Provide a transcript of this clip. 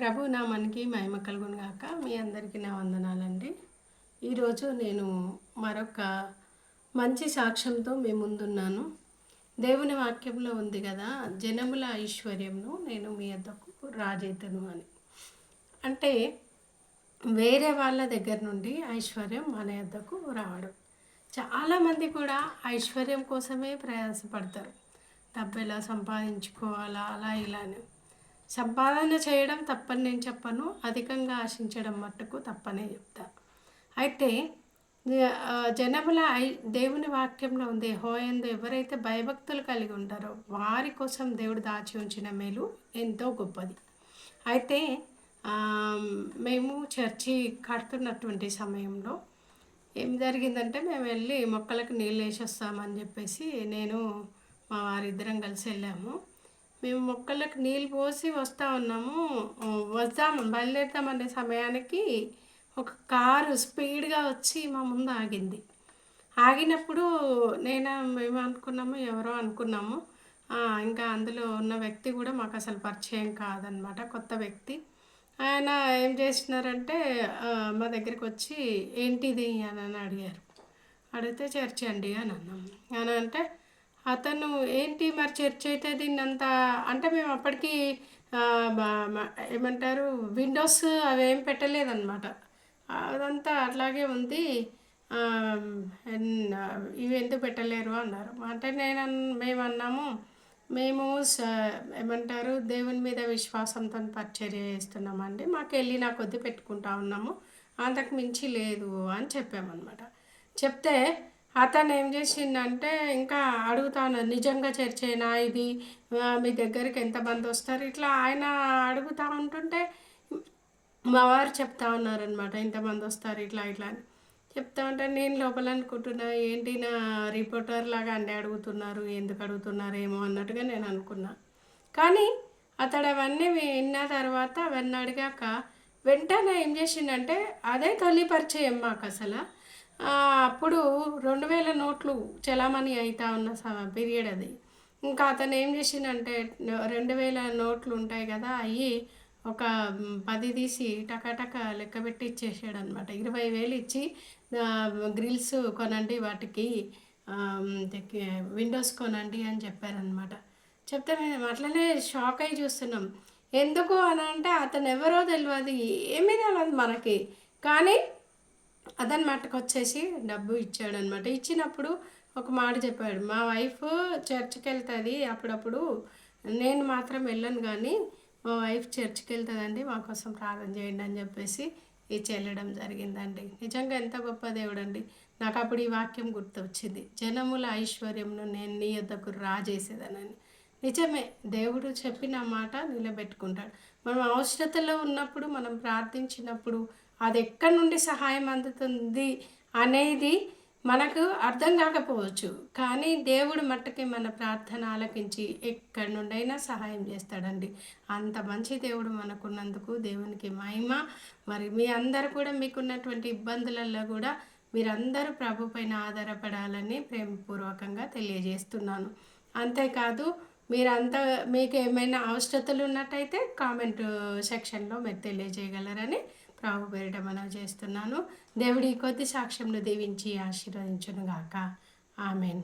ప్రభు నామానికి మహిమ కలుగును గాక. మీ అందరికీ నా వందనాలండి. ఈరోజు నేను మరొక మంచి సాక్ష్యంతో మీ ముందున్నాను. దేవుని వాక్యంలో ఉంది కదా జనముల ఐశ్వర్యంను నేను మీ వద్దకు రాజేతను అని. అంటే వేరే వాళ్ళ దగ్గర నుండి ఐశ్వర్యం మన వద్దకు రావడం. చాలామంది కూడా ఐశ్వర్యం కోసమే ప్రయాసపడతారు. డబ్బు ఎలా సంపాదించుకోవాలా అలా ఇలానే. సంపాదన చేయడం తప్పని నేను చెప్పను అధికంగా ఆశించడం మట్టుకు తప్పనే చెప్తా. అయితే జనముల ఐ దేవుని వాక్యంలో ఉంది హోయందు ఎవరైతే భయభక్తులు కలిగి ఉంటారో వారి కోసం దేవుడు దాచి ఉంచిన మేలు ఎంతో గొప్పది. అయితే మేము చర్చి కడుతున్నటువంటి సమయంలో ఏం జరిగిందంటే మేము వెళ్ళి మొక్కలకు నీళ్ళు వేసి వస్తామని చెప్పేసి నేను మా వారిద్దరం కలిసి వెళ్ళాము. మేము మొక్కలకు నీళ్ళు పోసి వస్తూ ఉన్నాము. వద్దాం బయలుదేరుతామనే సమయానికి ఒక కారు స్పీడ్గా వచ్చి మా ముందు ఆగింది. ఆగినప్పుడు నేను మేము అనుకున్నాము ఎవరో అనుకున్నాము. ఇంకా అందులో ఉన్న వ్యక్తి కూడా మాకు అసలు పరిచయం కాదనమాట కొత్త వ్యక్తి. ఆయన ఏం చేసినారంటే మా దగ్గరికి వచ్చి ఏంటిది? అని అని అడిగారు. అడిగితే చర్చ్ అండి అని అన్నాం అని అంటే అతను ఏంటి మరి చర్చ్ అయితే దీన్ని అంత అంటే మేము అప్పటికి ఏమంటారు విండోస్ అవేం పెట్టలేదన్నమాట. అదంతా అట్లాగే ఉంది. ఇవి ఎందుకు పెట్టలేరు అన్నారు. అంటే నేను అన్- మేము అన్నాము మేము స ఏమంటారు దేవుని మీద విశ్వాసంతో పరిచర్య చేస్తున్నామండి. మాకు వెళ్ళిన కొద్ది పెట్టుకుంటా ఉన్నాము. అంతకు మించి లేదు అని చెప్పామన్నమాట. చెప్తే అతను ఏం చేసిండంటే ఇంకా అడుగుతాను నిజంగా చర్చేనా ఇది? మీ దగ్గరికి ఎంతమంది వస్తారు? ఇట్లా ఆయన అడుగుతా ఉంటుంటే మా వారు చెప్తా ఉన్నారనమాట ఇంతమంది వస్తారు ఇట్లా ఇట్లా అని. చెప్తా ఉంటే నేను లోపల అనుకుంటున్నా ఏంటి నా రిపోర్టర్ లాగా అన్నీ అడుగుతున్నారు ఎందుకు అడుగుతున్నారు ఏమో అన్నట్టుగా నేను అనుకున్నా. కానీ అతడు అవన్నీ విన్న తర్వాత అవన్నీ అడిగాక వెంటనే ఏం చేసిండంటే అదే తొలి పరిచయం మాకు అసలు అప్పుడు రెండు వేల నోట్లు చలామణి అవుతా ఉన్న స- పీరియడ్ అది. ఇంకా అతను ఏం చేసిండంటే రెండు వేల నోట్లు ఉంటాయి కదా అవి ఒక పది తీసి టకాటక లెక్క పెట్టి ఇచ్చేసాడు అనమాట ఇరవై వేలు ఇచ్చి గ్రిల్స్ కొనండి వాటికి విండోస్ కొనండి అని చెప్పారనమాట చెప్తే మేము అట్లనే షాక్ అయి చూస్తున్నాం. ఎందుకు అని అంటే అతను ఎవరో తెలియదు ఏమీ తెలియదు మనకి. కానీ అతని మట్టుకు వచ్చేసి డబ్బు ఇచ్చాడనమాట. ఇచ్చినప్పుడు ఒక మాట చెప్పాడు మా వైఫ్ చర్చ్కి వెళ్తుంది అప్పుడప్పుడు నేను మాత్రం వెళ్ళను కానీ మా వైఫ్ చర్చ్కి వెళ్తుందండి మా కోసం ప్రార్థన చేయండి అని చెప్పేసి ఇది చెల్లడం జరిగిందండి. నిజంగా ఎంత గొప్ప దేవుడు అండి నాకు అప్పుడు ఈ వాక్యం గుర్తొచ్చింది జనముల ఐశ్వర్యంను నేను నీ యొద్దకు రాజేసేదనని. నిజమే దేవుడు చెప్పిన మాట నిలబెట్టుకుంటాడు. మనం అవసరతలో ఉన్నప్పుడు మనం ప్రార్థించినప్పుడు అది ఎక్కడి నుండి సహాయం అందుతుంది అనేది మనకు అర్థం కాకపోవచ్చు. కానీ దేవుడు మట్టుకి మన ప్రార్థన ఆలకించి ఎక్కడి నుండైనా సహాయం చేస్తాడండి. అంత మంచి దేవుడు మనకున్నందుకు దేవునికి మహిమ. మరి మీ అందరు కూడా మీకున్నటువంటి ఇబ్బందులలో కూడా మీరందరూ ప్రభు పైన ఆధారపడాలని ప్రేమపూర్వకంగా తెలియజేస్తున్నాను. అంతేకాదు మీరంతా మీకు ఏమైనా అవసరతలు ఉన్నట్టయితే కామెంట్ సెక్షన్లో మీరు తెలియజేయగలరని ప్రభు పేరిట మనం చేస్తున్నాను. దేవుడి కొద్ది సాక్ష్యంను దీవించి ఆశీర్వదించునుగాక. ఆమెన్.